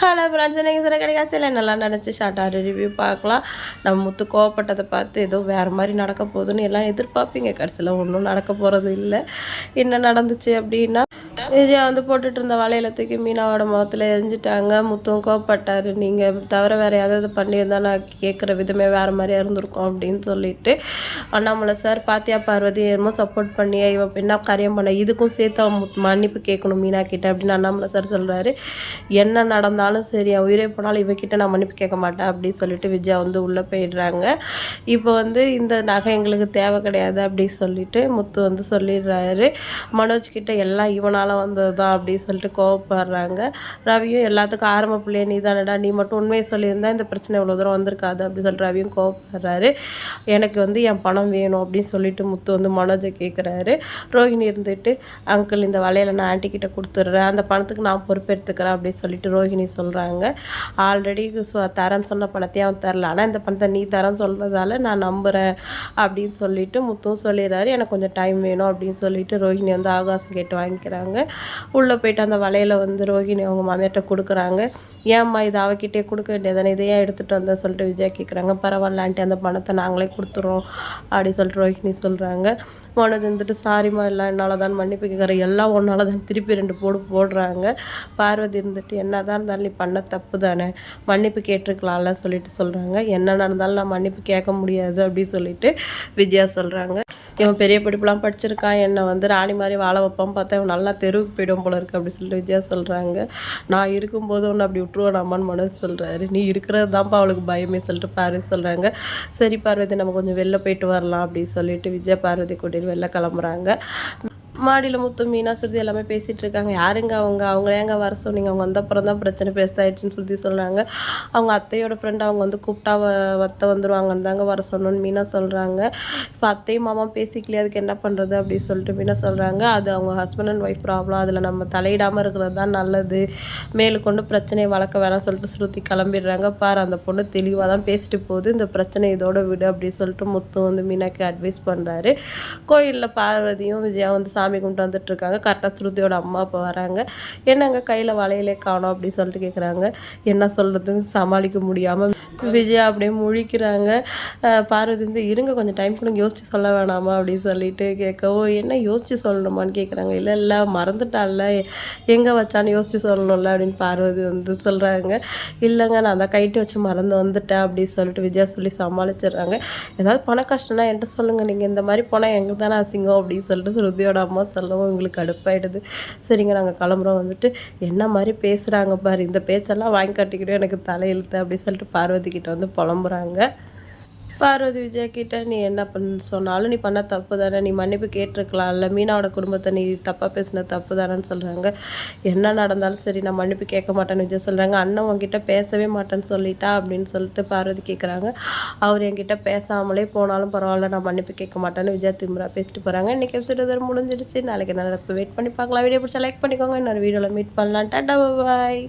Hello friends நீங்கள் சில கிடைக்காது சில நல்லா நினச்சி ஷார்ட்டாக ரிவ்யூ பார்க்கலாம். நம்ம முத்து கோவப்பட்டதை பார்த்து ஏதோ வேறு மாதிரி நடக்க போகுதுன்னு எல்லாம் எதிர்பார்ப்பீங்க. கடைசியில் ஒன்றும் நடக்க போகிறது இல்லை. என்ன நடந்துச்சு அப்படின்னா விஜயா வந்து போட்டுட்டு இருந்த வலையில தூக்கி மீனாவோட முகத்தில் எரிஞ்சிட்டாங்க. முத்தும் கோவப்பட்டார். நீங்கள் தவிர வேறு ஏதாவது பண்ணியிருந்தா நான் கேட்குற விதமே வேறு மாதிரியா இருந்திருக்கும் அப்படின்னு சொல்லிட்டு அண்ணாமலை சார் பாத்தியா பார்வதி என்னமோ சப்போர்ட் பண்ணி இவ என்ன காரியம் பண்ண இதுக்கும் சேர்த்து அவன் மன்னிப்பு கேட்கணும் மீனா கிட்ட அப்படின்னு அண்ணாமலை சார் சொல்கிறாரு என்ன நடந்தாலும் சரி அவன் உயிரே போனாலும் இவகிட்ட நான் மன்னிப்பு கேட்க மாட்டேன் அப்படின்னு சொல்லிட்டு விஜயா வந்து உள்ளே போயிடுறாங்க. இப்போ வந்து இந்த நகை எங்களுக்கு தேவை கிடையாது அப்படின்னு சொல்லிட்டு முத்து வந்து சொல்லிடுறாரு. மனோஜ் கிட்ட எல்லாம் இவனால் வந்தது தான் அப்படின்னு சொல்லிட்டு கோவப்படுறாங்க. ரவியும் எல்லாத்துக்கும் ஆரம்ப பிள்ளைய நீ தானடா நீ மட்டும் உண்மையை சொல்லியிருந்தா இந்த பிரச்சனை இவ்வளோ தூரம் வந்திருக்காது அப்படின்னு சொல்லிட்டு ரவியும் கோவப்படுறாரு. எனக்கு வந்து என் பணம் வேணும் அப்படின்னு சொல்லிட்டு முத்து வந்து மனோஜை கேட்குறாரு ரோஹிணி இருந்துட்டு அங்கிள் இந்த வலையில் நான் ஆன்ட்டி கிட்ட கொடுத்துட்றேன். அந்த பணத்துக்கு நான் பொறுப்பெடுத்துக்கிறேன் அப்படின்னு சொல்லிட்டு ரோஹிணி சொல்கிறாங்க ஆல்ரெடி தரேன்னு சொன்ன பணத்தையும் அவன் தரல. ஆனால் இந்த பணத்தை நீ தரேன்னு சொல்கிறதால நான் நம்புகிறேன் அப்படின்னு சொல்லிட்டு முத்தும் சொல்லிடுறாரு. எனக்கு கொஞ்சம் டைம் வேணும் அப்படின்னு சொல்லிட்டு ரோஹிணி வந்து ஆகாசம் கேட்டு வாங்கிக்கிறாங்க. உள்ளே போயிட்டு அந்த வலையில் வந்து ரோஹிணி அவங்க மாமியார்கிட்ட கொடுக்குறாங்க. ஏம்மா இது அவகிட்டே கொடுக்க வேண்டியதானே இதை ஏன் எடுத்துகிட்டு வந்தேன் சொல்லிட்டு விஜயா கேட்குறாங்க பரவாயில்ல ஆண்டி அந்த பணத்தை நாங்களே கொடுத்துறோம் அப்படி சொல்லிட்டு ரோஹிணி சொல்கிறாங்க மனோஜ் வந்துட்டு சாரிம்மா எல்லாம் என்னால் தான் மன்னிப்பு கேட்குறேன் எல்லாம் ஒன்றால் தான் திருப்பி ரெண்டு போடு போடுறாங்க. பார்வதி இருந்துட்டு என்ன தான் இருந்தாலும் நீ பண்ண தப்பு தானே மன்னிப்பு கேட்டிருக்கலாம்ல சொல்லிட்டு சொல்கிறாங்க என்ன நடந்தாலும் நான் மன்னிப்பு கேட்க முடியாது அப்படின்னு சொல்லிட்டு விஜயா சொல்கிறாங்க இவன் பெரிய படிப்புலாம் படிச்சிருக்கான். என்னை வந்து ராணி மாதிரி வாழ வைப்பான் பார்த்தா இவன் நல்லா தெருவுக்கு போயிடும் போல இருக்கு அப்படி சொல்லிட்டு விஜயா சொல்கிறாங்க நான் இருக்கும்போது ஒன்று அப்படி விட்டுருவேன் அம்மான்னு மனசு சொல்கிறாரு நீ இருக்கிறது தான்ப்பா அவளுக்கு பயமே சொல்லிட்டு பாரு சொல்கிறாங்க சரி பார்வதி நம்ம கொஞ்சம் வெளில போயிட்டு வரலாம் அப்படின்னு சொல்லிட்டு விஜயா பார்வதி கூட்டிட்டு வெளில கிளம்புறாங்க. மாடியில் முத்து மீனா சுருதி எல்லாமே பேசிகிட்டு இருக்காங்க. யாருங்க அவங்க? அவங்கள ஏங்க வர சொன்னீங்க? அவங்க வந்த அப்புறம் தான் பிரச்சனை பேசாயிடுச்சுன்னு சுருதி சொல்கிறாங்க அவங்க அத்தையோட ஃப்ரெண்ட் அவங்க வந்து கூப்பிட்டா வத்த வந்துருவாங்கன்னு தாங்க வர சொன்னோன்னு மீனா சொல்கிறாங்க இப்போ அத்தையும் மாமா பேசிக்கலையே அதுக்கு என்ன பண்ணுறது அப்படின்னு சொல்லிட்டு மீனா சொல்கிறாங்க அது அவங்க ஹஸ்பண்ட் அண்ட் ஒய்ஃப் ப்ராப்ளம் அதில் நம்ம தலையிடாமல் இருக்கிறது தான் நல்லது. மேலுக்கொண்டு பிரச்சனையை வளர்க்க வேணாம் சொல்லிட்டு ஸ்ருதி கிளம்பிடுறாங்க. பாரு அந்த பொண்ணு தெளிவாக தான் பேசிட்டு போகுது. இந்த பிரச்சனை இதோட விடு அப்படின்னு சொல்லிட்டு முத்து வந்து மீனாக்கு அட்வைஸ் பண்ணுறாரு கோயிலில் பார்வதியும் விஜயா வந்து சாமி சாமி கும்பிட்டு வந்துட்டு இருக்காங்க கரெக்டாக ஸ்ருதியோட அம்மா அப்பா வராங்க. என்னங்க கையில் வளையலே காணோம் அப்படின்னு சொல்லிட்டு கேட்குறாங்க என்ன சொல்கிறதுன்னு சமாளிக்க முடியாமல் விஜயா அப்படியே முழிக்கிறாங்க. பார்வதி வந்து இருங்க கொஞ்சம் டைம் கொடுங்க யோசிச்சு சொல்ல வேணாமா? அப்படின்னு சொல்லிட்டு கேட்கவோ என்ன யோசிச்சு சொல்லணுமான்னு கேட்குறாங்க இல்லை இல்லை மறந்துட்டால எங்கே வச்சான்னு யோசிச்சு சொல்லணும்ல? அப்படின்னு பார்வதி வந்து சொல்கிறாங்க இல்லைங்க நான் அந்த கைட்டு வச்சு மறந்து வந்துட்டேன் அப்படின்னு சொல்லிட்டு விஜயா சொல்லி சமாளிச்சிடுறாங்க. ஏதாவது பண கஷ்டம்னா என்கிட்ட சொல்லுங்கள் நீங்கள் இந்த மாதிரி போனால் எங்களுக்கு தானே அசிங்கம் அப்படின்னு சொல்லிட்டு ஸ்ருதியோட அம்மா சொல்லவும் எங்களுக்கு கடுப்பாயிடுது. சரிங்க நாங்கள் கிளம்புறோம் வந்துட்டு. என்ன மாதிரி பேசுகிறாங்க பாரு இந்த பேச்செல்லாம் வாங்கி கட்டிக்கிட்டு எனக்கு தலையெழுத்து அப்படின்னு சொல்லிட்டு பார்வதி பார்வதிக்கிட்ட வந்து புலம்புறாங்க. பார்வதி விஜயா கிட்ட நீ என்ன பண்ண சொன்னாலும் நீ பண்ண தப்பு தானே நீ மன்னிப்பு கேட்டிருக்கலாம்ல மீனாவோட குடும்பத்தை நீ தப்பாக பேசின தப்பு தானேன்னு சொல்கிறாங்க என்ன நடந்தாலும் சரி நான் மன்னிப்பு கேட்க மாட்டேன்னு விஜய் சொல்கிறாங்க அண்ணன் உங்ககிட்ட பேசவே மாட்டேன்னு சொல்லிட்டா அப்படின்னு சொல்லிட்டு பார்வதி கேட்குறாங்க அவர் என்கிட்ட பேசாமலே போனாலும் பரவாயில்ல நான் மன்னிப்பு கேட்க மாட்டேன்னு விஜய் திமுறா பேசிட்டு போகிறாங்க இன்றைக்கி எபிசோட் இதோட முடிஞ்சிடுச்சு. நாளைக்கு என்ன நடப்பு வெயிட் பண்ணி பார்க்கலாம். வீடியோ பிடிச்சா லைக் பண்ணிக்கோங்க. இன்னொரு வீடியோவில் மீட் பண்ணலாம். டாட்டா பாய்